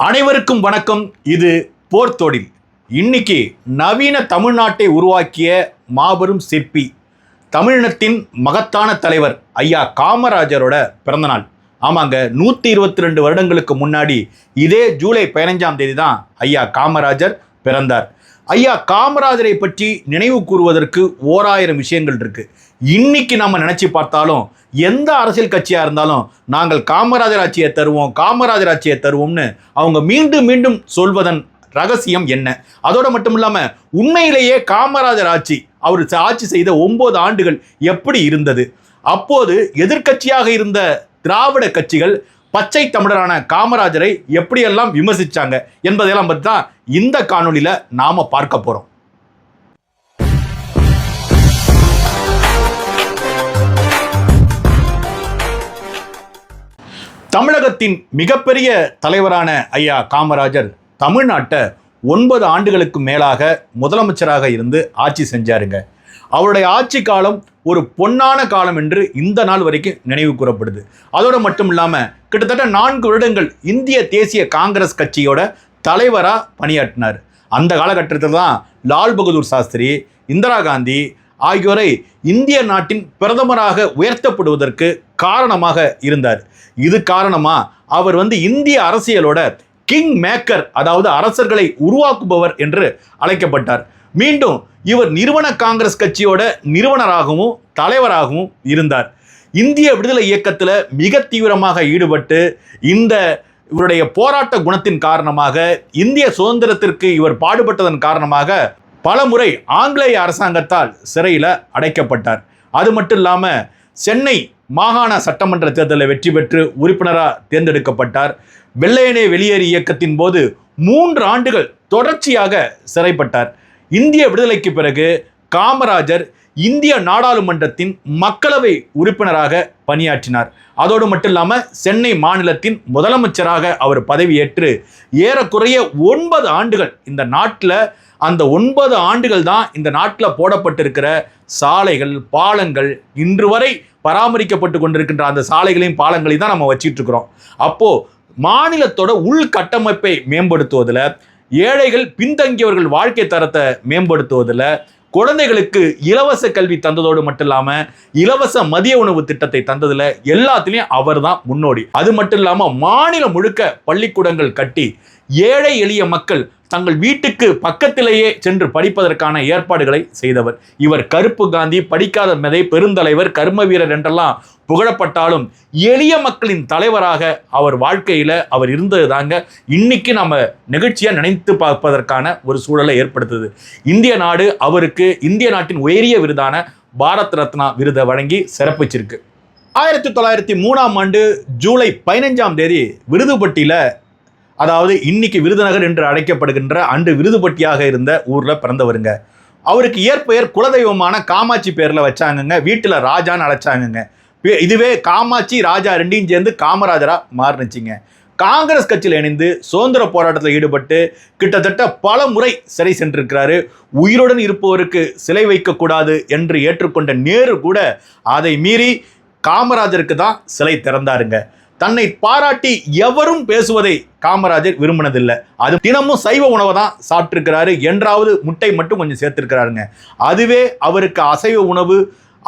அனைவருக்கும் வணக்கம். இது போர் தொழில். இன்னைக்கு நவீன தமிழ்நாட்டை உருவாக்கிய மாபெரும் சிற்பி தமிழினத்தின் மகத்தான தலைவர் ஐயா காமராஜரோட பிறந்தநாள். ஆமாங்க நூற்றி இருபத்தி ரெண்டு வருடங்களுக்கு முன்னாடி இதே ஜூலை பதினஞ்சாம் தேதி தான் ஐயா காமராஜர் பிறந்தார். ஐயா காமராஜரை பற்றி நினைவு கூறுவதற்கு ஓராயிரம் விஷயங்கள் இருக்குது இன்னைக்கு நம்ம நினச்சி பார்த்தாலும் எந்த அரசியல் கட்சியாக இருந்தாலும் நாங்கள் காமராஜர் ஆட்சியை தருவோம் காமராஜர் ஆட்சியை தருவோம்னு அவங்க மீண்டும் மீண்டும் சொல்வதன் ரகசியம் என்ன? அதோடு மட்டும் இல்லாமல் உண்மையிலேயே காமராஜர் ஆட்சி அவர் ஆட்சி செய்த ஒன்பது ஆண்டுகள் எப்படி இருந்தது? அப்போது எதிர்க்கட்சியாக இருந்த திராவிட கட்சிகள் பச்சை தமிழரான காமராஜரை எப்படியெல்லாம் விமர்சிச்சாங்க என்பதையெல்லாம் பற்றி தான் இந்த காணொலியில் நாம் பார்க்க போகிறோம் தமிழகத்தின் மிகப்பெரிய தலைவரான ஐயா காமராஜர் தமிழ்நாட்டை ஒன்பது ஆண்டுகளுக்கு மேலாக முதலமைச்சராக இருந்து ஆட்சி செஞ்சாருங்க. அவருடைய ஆட்சி காலம் ஒரு பொன்னான காலம் என்று இந்த நாள் வரைக்கும் நினைவு கூறப்படுது. அதோடு மட்டும் இல்லாமல் கிட்டத்தட்ட நான்கு வருடங்கள் இந்திய தேசிய காங்கிரஸ் கட்சியோட தலைவராக பணியாற்றினார். அந்த காலகட்டத்தில் தான் லால் பகதூர் சாஸ்திரி இந்திரா காந்தி ஆகியோரை இந்திய நாட்டின் பிரதமராக உயர்த்தப்படுவதற்கு காரணமாக இருந்தார். இது காரணமா? அவர் வந்து இந்திய அரசியலோட கிங் மேக்கர் அதாவது அரசர்களை உருவாக்குபவர் என்று அழைக்கப்பட்டார். மீண்டும் இவர் நிறுவன காங்கிரஸ் கட்சியோட நிறுவனராகவும் தலைவராகவும் இருந்தார். இந்திய விடுதலை இயக்கத்தில் மிக தீவிரமாக ஈடுபட்டு இந்த இவருடைய போராட்ட குணத்தின் காரணமாக இந்திய சுதந்திரத்திற்கு இவர் பாடுபட்டதன் காரணமாக பல முறை ஆங்கிலேய அரசாங்கத்தால் சிறையில் அடைக்கப்பட்டார். அது மட்டும் இல்லாமல் சென்னை மாகாண சட்டமன்ற தேர்தலில் வெற்றி பெற்று உறுப்பினராக தேர்ந்தெடுக்கப்பட்டார். வெள்ளையனே வெளியேறு இயக்கத்தின் போது மூன்று ஆண்டுகள் தொடர்ச்சியாக சிறைப்பட்டார். இந்திய விடுதலைக்கு பிறகு காமராஜர் இந்திய நாடாளுமன்றத்தின் மக்களவை உறுப்பினராக பணியாற்றினார். அதோடு மட்டும் இல்லாமல் சென்னை மாநிலத்தின் முதலமைச்சராக அவர் பதவியேற்று ஏறக்குறைய ஒன்பது ஆண்டுகள் இந்த நாட்டில் அந்த ஒன்பது ஆண்டுகள் தான் இந்த நாட்டில் போடப்பட்டிருக்கிற சாலைகள் பாலங்கள் இன்று வரை பராமரிக்கப்பட்டு கொண்டிருக்கின்ற அந்த சாலைகளையும் பாலங்களையும் தான் நம்ம வச்சிட்டு இருக்கிறோம். அப்போ மாநிலத்தோட உள்கட்டமைப்பை மேம்படுத்துவதில் ஏழைகள் பின்தங்கியவர்கள் வாழ்க்கை தரத்தை மேம்படுத்துவதில் குழந்தைகளுக்கு இலவச கல்வி தந்ததோடு மட்டும் இல்லாமல் இலவச மதிய உணவு திட்டத்தை தந்ததில் எல்லாத்துலேயும் அவர் தான் முன்னோடி. அது மட்டும் இல்லாமல் மாநிலம் முழுக்க பள்ளிக்கூடங்கள் கட்டி ஏழை எளிய மக்கள் தங்கள் வீட்டுக்கு பக்கத்திலேயே சென்று படிப்பதற்கான ஏற்பாடுகளை செய்தவர். இவர் கருப்பு காந்தி படிக்காத மெதை பெருந்தலைவர் கர்ம வீரர் என்றெல்லாம் புகழப்பட்டாலும் எளிய மக்களின் தலைவராக அவர் வாழ்க்கையில் அவர் இருந்தது தாங்க. இன்னைக்கு நம்ம நிகழ்ச்சியாக நினைத்து பார்ப்பதற்கான ஒரு சூழலை ஏற்படுத்துது. இந்திய நாடு அவருக்கு இந்திய நாட்டின் உயரிய விருதான பாரத் ரத்னா விருதை வழங்கி சிறப்பிச்சிருக்கு. ஆயிரத்தி தொள்ளாயிரத்தி மூணாம் ஆண்டு ஜூலை பதினஞ்சாம் தேதி விருதுபட்டியில் அதாவது இன்னைக்கு விருதுநகர் என்று அழைக்கப்படுகின்ற அன்று விருதுபட்டியாக இருந்த ஊரில் பிறந்தவருங்க. அவருக்கு இயற்பெயர் குலதெய்வமான காமாட்சி பேரில் வச்சாங்கங்க. வீட்டில் ராஜான்னு அழைச்சாங்கங்க. இதுவே காமாட்சி ராஜா ரெண்டையும் சேர்ந்து காமராஜராக மாறுனுச்சிங்க. காங்கிரஸ் கட்சியில் இணைந்து சுதந்திர போராட்டத்தில் ஈடுபட்டு கிட்டத்தட்ட பல முறை சிறை சென்றிருக்கிறாரு. உயிருடன் இருப்பவருக்கு சிலை வைக்கக்கூடாது என்று ஏற்றுக்கொண்ட நேரு கூட அதை மீறி காமராஜருக்கு தான் சிலை திறந்தாருங்க. தன்னை பாராட்டி எவரும் பேசுவதை காமராஜர் விரும்பினதில்லை. அது தினமும் சைவ உணவை தான் சாப்பிட்டிருக்கிறாரு. என்றாவது முட்டை மட்டும் கொஞ்சம் சேர்த்துருக்கிறாருங்க. அதுவே அவருக்கு அசைவ உணவு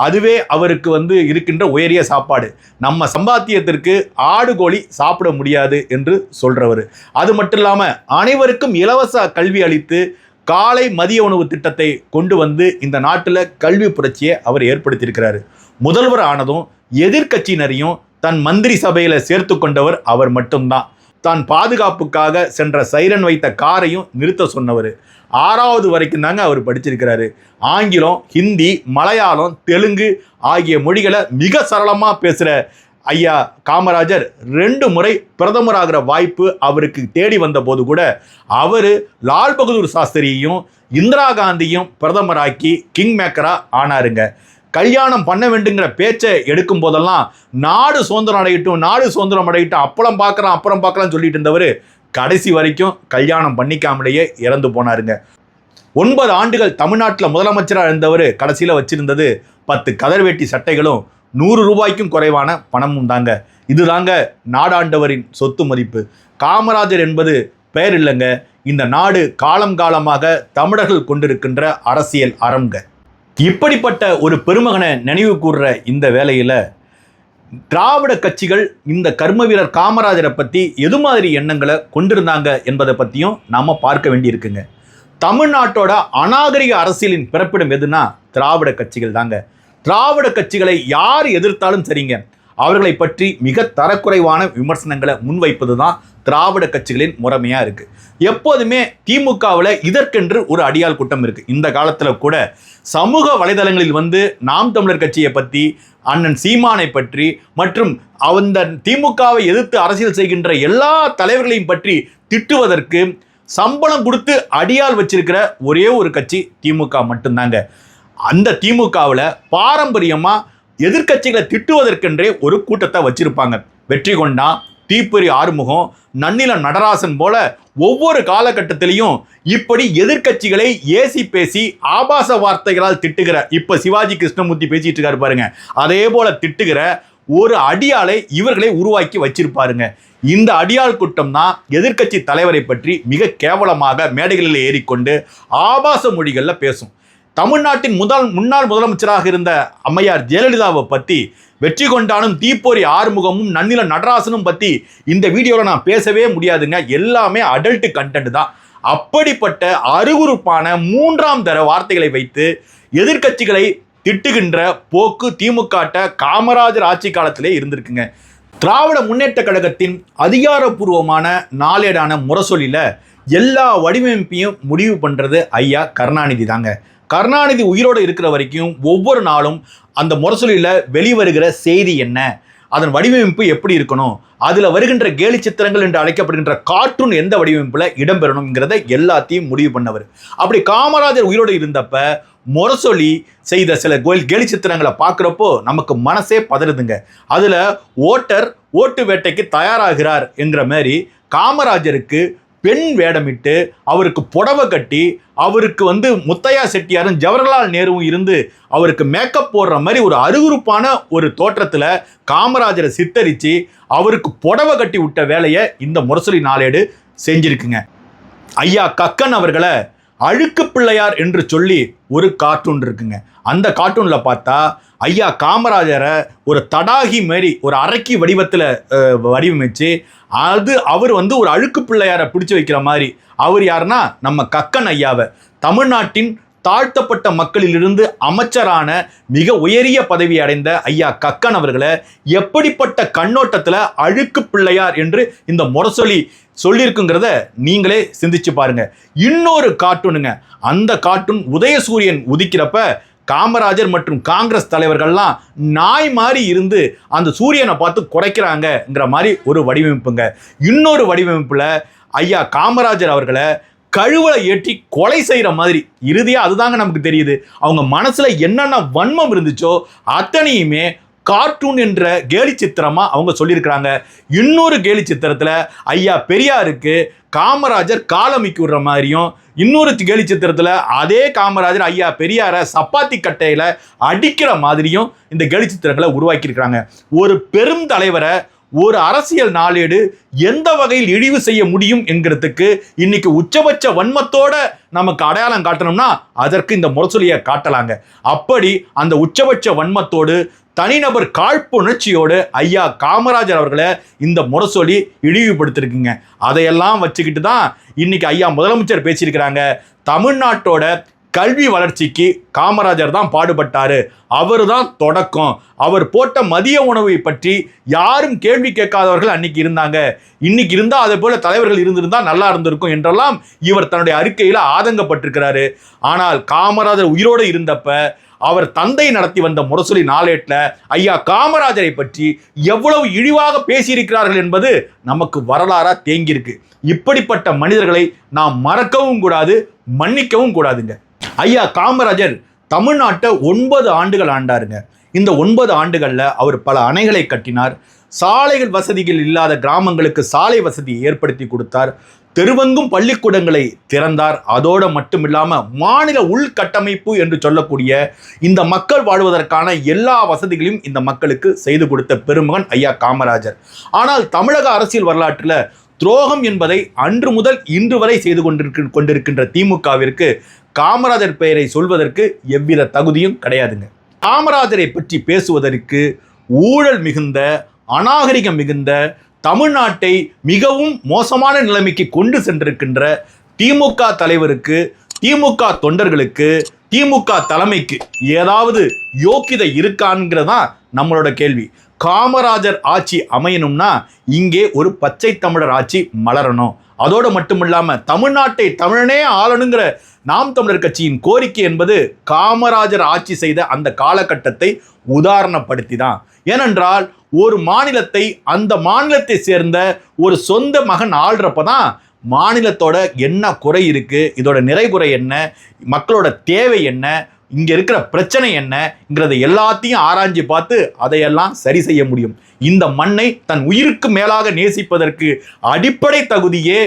அதுவே அவருக்கு வந்து இருக்கின்ற உயரிய சாப்பாடு. நம்ம சம்பாத்தியத்திற்கு ஆடு கோழி சாப்பிட முடியாது என்று சொல்கிறவர் அது மட்டும் இல்லாமல் அனைவருக்கும் இலவச கல்வி அளித்து காலை மதிய உணவு திட்டத்தை கொண்டு வந்து இந்த நாட்டில் கல்வி புரட்சியை அவர் ஏற்படுத்தியிருக்கிறாரு. முதல்வர் ஆனதும் எதிர்க்கட்சியினரையும் தன் மந்திரி சபையில் சேர்த்து கொண்டவர் அவர் மட்டும்தான். தான் பாதுகாப்புக்காக சென்ற சைரன் வைத்த காரையும் நிறுத்த சொன்னவர். ஆறாவது வரைக்கும் தாங்க அவர் படிச்சிருக்கிறாரு. ஆங்கிலம் ஹிந்தி மலையாளம் தெலுங்கு ஆகிய மொழிகளை மிக சரளமாக பேசுகிற ஐயா காமராஜர் ரெண்டு முறை பிரதமராகிற வாய்ப்பு அவருக்கு தேடி வந்த போது கூட அவர் லால் பகதூர் சாஸ்திரியையும் இந்திரா காந்தியும் பிரதமராக்கி கிங் மேக்கராக ஆனாருங்க. கல்யாணம் பண்ண வேண்டுங்கிற பேச்சை எடுக்கும் போதெல்லாம் நாடு சுதந்திரம் அடையட்டும் நாடு சுதந்திரம் அடையட்டும் அப்பளம் பார்க்குறான் அப்புறம் பார்க்கலாம்னு சொல்லிட்டு இருந்தவர் கடைசி வரைக்கும் கல்யாணம் பண்ணிக்காமலேயே இறந்து போனாருங்க. ஒன்பது ஆண்டுகள் தமிழ்நாட்டில் முதலமைச்சராக இருந்தவர் கடைசியில் வச்சிருந்தது பத்து கதர் வேட்டி சட்டைகளும் நூறு ரூபாய்க்கும் குறைவான பணமும் தாங்க. இதுதாங்க நாடாண்டவரின் சொத்து மதிப்பு. காமராஜர் என்பது பெயர் இல்லைங்க. இந்த நாடு காலம் காலமாக தமிழர்கள் கொண்டிருக்கின்ற அரசியல் அரங்க. இப்படிப்பட்ட ஒரு பெருமகனை நினைவு கூறுற இந்த வேலையில் திராவிட கட்சிகள் இந்த கர்ம வீரர் காமராஜரை பற்றி எது மாதிரி எண்ணங்களை கொண்டிருந்தாங்க என்பதை பற்றியும் நாம் பார்க்க வேண்டியிருக்குங்க. தமிழ்நாட்டோட அநாகரிக அரசியலின் பிறப்பிடம் எதுனா திராவிட கட்சிகள் தாங்க. திராவிட கட்சிகளை யார் எதிர்த்தாலும் சரிங்க. அவர்களை பற்றி மிக தரக்குறைவான விமர்சனங்களை முன்வைப்பது தான் திராவிட கட்சிகளின் முறைமையாக இருக்கு. எப்போதுமே திமுகவில் இதற்கென்று ஒரு அடியாள் கூட்டம் இருக்கு. இந்த காலத்தில் கூட சமூக வலைதளங்களில் வந்து நாம் தமிழர் கட்சியை பற்றி அண்ணன் சீமானை பற்றி மற்றும் அந்த திமுகவை எதிர்த்து அரசியல் செய்கின்ற எல்லா தலைவர்களையும் பற்றி திட்டுவதற்கு சம்பளம் கொடுத்து அடியால் வச்சிருக்கிற ஒரே ஒரு கட்சி திமுக மட்டும்தாங்க. அந்த திமுகவில் பாரம்பரியமாக எதிர்க்கட்சிகளை திட்டுவதற்கென்றே ஒரு கூட்டத்தை வச்சிருப்பாங்க. வெற்றி கொண்டா தீப்பொறி ஆறுமுகம் நன்னில நடராசன் போல ஒவ்வொரு காலகட்டத்திலையும் இப்படி எதிர்க்கட்சிகளை ஏசி பேசி ஆபாச வார்த்தைகளால் திட்டுகிற இப்ப சிவாஜி கிருஷ்ணமூர்த்தி பேசிட்டு இருக்காரு பாருங்க. அதே போல திட்டுகிற ஒரு அடியாளை இவர்களை உருவாக்கி வச்சிருப்பாருங்க. இந்த அடியாள் கூட்டம் தான் எதிர்க்கட்சி தலைவரை பற்றி மிக கேவலமாக மேடைகளில் ஏறிக்கொண்டு ஆபாச மொழிகளில் பேசும். தமிழ்நாட்டின் முதல் முன்னாள் முதலமைச்சராக இருந்த அம்மையார் ஜெயலலிதாவை பற்றி வெற்றி கொண்டானும் தீப்பொறி ஆறுமுகமும் நன்னில நடராசனும் பற்றி இந்த வீடியோவில் நான் பேசவே முடியாதுங்க. எல்லாமே அடல்ட் கண்டென்ட் தான். அப்படிப்பட்ட அருகுறுப்பான மூன்றாம் தர வார்த்தைகளை வைத்து எதிர்க்கட்சிகளை திட்டுகின்ற போக்கு திமுகட்ட காமராஜர் ஆட்சி காலத்திலே இருந்திருக்குங்க. திராவிட முன்னேற்ற கழகத்தின் அதிகாரப்பூர்வமான நாளேடான முரசொலியில் எல்லா வடிவமைப்பையும் முடிவு பண்ணுறது ஐயா கருணாநிதி தாங்க. கருணாநிதி உயிரோடு இருக்கிற வரைக்கும் ஒவ்வொரு நாளும் அந்த முரசொலியில் வெளிவருகிற செய்தி என்ன? அதன் வடிவமைப்பு எப்படி இருக்கணும்? அதில் வருகின்ற கேலி சித்திரங்கள் என்று அழைக்கப்படுகின்ற கார்ட்டூன் எந்த வடிவமைப்பில் இடம்பெறணுங்கிறத எல்லாத்தையும் முடிவு பண்ணவர். அப்படி காமராஜர் உயிரோடு இருந்தப்ப முரசொலி செய்த சில கோயில் கேலி சித்திரங்களை பார்க்குறப்போ நமக்கு மனசே பதறுதுங்க. அதில் ஓட்டர் ஓட்டு வேட்டைக்கு தயாராகிறார் என்கிற மாதிரி காமராஜருக்கு பெண் வேடமிட்டு அவருக்கு புடவை கட்டி அவருக்கு வந்து முத்தையா செட்டியாரும் ஜவஹர்லால் நேருவும் இருந்து அவருக்கு மேக்கப் போடுற மாதிரி ஒரு அருகுறுப்பான ஒரு தோற்றத்தில் காமராஜரை சித்தரித்து அவருக்கு புடவை கட்டி விட்ட வேலையை இந்த முரசொலி நாளேடு செஞ்சிருக்குங்க. ஐயா கக்கன் அவர்களை அழுக்கு பிள்ளையார் என்று சொல்லி ஒரு கார்ட்டூன் இருக்குங்க. அந்த கார்ட்டூனில் பார்த்தா ஐயா காமராஜரை ஒரு தடாகி மாரி ஒரு அரக்கி வடிவத்தில் வடிவமைச்சு அது அவர் வந்து ஒரு அழுக்கு பிள்ளையாரை பிடிச்சி வைக்கிற மாதிரி. அவர் யாருன்னா நம்ம கக்கன் ஐயாவை. தமிழ்நாட்டின் தாழ்த்தப்பட்ட மக்களிலிருந்து அமைச்சரான மிக உயரிய பதவி அடைந்த ஐயா கக்கன் அவர்களை எப்படிப்பட்ட கண்ணோட்டத்தில் அழுக்கு பிள்ளையார் என்று இந்த முரசொலி சொல்லியிருக்குங்கிறத நீங்களே சிந்திச்சு பாருங்க. இன்னொரு கார்ட்டூனுங்க. அந்த கார்ட்டூன் உதயசூரியன் உதிக்கிறப்ப காமராஜர் மற்றும் காங்கிரஸ் தலைவர்கள்லாம் நாய் மாதிரி இருந்து அந்த சூரியனை பார்த்து குறைக்கிறாங்கங்கிற மாதிரி ஒரு வடிவமைப்புங்க. இன்னொரு வடிவமைப்பில் ஐயா காமராஜர் அவர்களை கழுவலை ஏற்றி கொலை செய்கிற மாதிரி. இறுதியாக அதுதாங்க நமக்கு தெரியுது. அவங்க மனசில் என்னென்ன வன்மம் இருந்துச்சோ அத்தனையுமே கார்ட்டூன் என்ற கேலி சித்திரமாக அவங்க சொல்லியிருக்கிறாங்க. இன்னொரு கேலி சித்திரத்தில் ஐயா பெரியாருக்கு காமராஜர் காலமிக்கு விடுற மாதிரியும் இன்னொரு கேலி சித்திரத்தில் அதே காமராஜர் ஐயா பெரியாரை சப்பாத்தி கட்டையில் அடிக்கிற மாதிரியும் இந்த கேலி சித்திரங்களை உருவாக்கியிருக்கிறாங்க. ஒரு பெரும் தலைவரை ஒரு அரசியல் நாளேடு எந்த வகையில் இழிவு செய்ய முடியும் என்கிறதுக்கு இன்னைக்கு உச்சபட்ச வன்மத்தோட நமக்கு அடையாளம் காட்டணும்னா அதற்கு இந்த முரசொலியை காட்டலாங்க. அப்படி அந்த உச்சபட்ச வன்மத்தோடு தனிநபர் காழ்ப்புணர்ச்சியோடு ஐயா காமராஜர் அவர்களை இந்த முரசொலி இழிவுபடுத்திருக்குங்க. அதையெல்லாம் வச்சுக்கிட்டு தான் இன்னைக்கு ஐயா முதலமைச்சர் பேசியிருக்கிறாங்க. தமிழ்நாட்டோட கல்வி வளர்ச்சிக்கு காமராஜர் தான் பாடுபட்டார். அவர் தான் தொடக்கம். அவர் போட்ட மதிய உணவை பற்றி யாரும் கேள்வி கேட்காதவர்கள் அன்னைக்கு இருந்தாங்க. இன்னைக்கு இருந்தால் அதே போல தலைவர்கள் இருந்திருந்தால் நல்லா இருந்திருக்கும் என்றெல்லாம் இவர் தன்னுடைய அறிக்கையில் ஆதங்கப்பட்டிருக்கிறாரு. ஆனால் காமராஜர் உயிரோடு இருந்தப்ப அவர் தந்தை நடத்தி வந்த முரசொலி நாளேட்டில் ஐயா காமராஜரை பற்றி எவ்வளவு இழிவாக பேசியிருக்கிறார்கள் என்பது நமக்கு வரலாறாக தேங்கியிருக்கு. இப்படிப்பட்ட மனிதர்களை நாம் மறக்கவும் கூடாது மன்னிக்கவும் கூடாதுங்க. ஐயா காமராஜர் தமிழ்நாட்டை ஒன்பது ஆண்டுகள் ஆண்டாருங்க. இந்த ஒன்பது ஆண்டுகளில் அவர் பல அணைகளை கட்டினார். சாலைகள் வசதிகள் இல்லாத கிராமங்களுக்கு சாலை வசதி ஏற்படுத்தி கொடுத்தார். தெருவெங்கும் பள்ளிக்கூடங்களை திறந்தார். அதோடு மட்டும் இல்லாமல் மாநில உள்கட்டமைப்பு என்று சொல்லக்கூடிய இந்த மக்கள் வாழ்வதற்கான எல்லா வசதிகளையும் இந்த மக்களுக்கு செய்து கொடுத்த பெருமகன் ஐயா காமராஜர். ஆனால் தமிழக அரசியல் வரலாற்றில் துரோகம் என்பதை அன்று முதல் இன்று வரை செய்து கொண்டிருக்க கொண்டிருக்கின்ற திமுகவிற்கு காமராஜர் பெயரை சொல்வதற்கு எவ்வித தகுதியும் கிடையாதுங்க. காமராஜரை பற்றி பேசுவதற்கு ஊழல் மிகுந்த அநாகரிகம் மிகுந்த தமிழ்நாட்டை மிகவும் மோசமான நிலைமைக்கு கொண்டு சென்றிருக்கின்ற திமுக தலைவருக்கு திமுக தொண்டர்களுக்கு திமுக தலைமைக்கு ஏதாவது யோக்கியதை இருக்கான்கிறதான் நம்மளோட கேள்வி. காமராஜர் ஆட்சி அமையணும்னா இங்கே ஒரு பச்சை தமிழர் ஆட்சி மலரணும். அதோடு மட்டும் இல்லாமல் தமிழ்நாட்டை தமிழனே ஆளணுங்கிற நாம் தமிழர் கட்சியின் கோரிக்கை என்பது காமராஜர் ஆட்சி செய்த அந்த காலகட்டத்தை உதாரணப்படுத்தி தான் ஏனென்றால் ஒரு மாநிலத்தை அந்த மாநிலத்தை சேர்ந்த ஒரு சொந்த மகன் ஆள்றப்ப தான் மாநிலத்தோட என்ன குறை இருக்குது இதோட நிறைகுறை என்ன மக்களோட தேவை என்ன இங்கே இருக்கிற பிரச்சனை என்னங்கிறத எல்லாத்தையும் ஆராய்ஞ்சு பார்த்து அதையெல்லாம் சரி செய்ய முடியும். இந்த மண்ணை தன் உயிருக்கு மேலாக நேசிப்பதற்கு அடிப்படை தகுதியே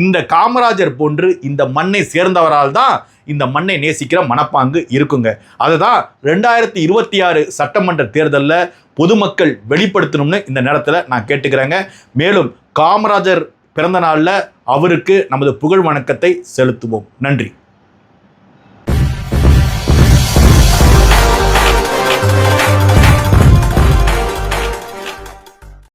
இந்த காமராஜர் போன்று இந்த மண்ணை சேர்ந்தவரால் தான் இந்த மண்ணை நேசிக்கிற மனப்பாங்கு இருக்குங்க. அதுதான் ரெண்டாயிரத்தி இருபத்தி ஆறு சட்டமன்ற தேர்தலில் பொதுமக்கள் வெளிப்படுத்தணும்னு இந்த நேரத்தில் நான் கேட்டுக்கிறேங்க. மேலும் காமராஜர் பிறந்த நாளில் அவருக்கு நமது புகழ் வணக்கத்தை செலுத்துவோம். நன்றி.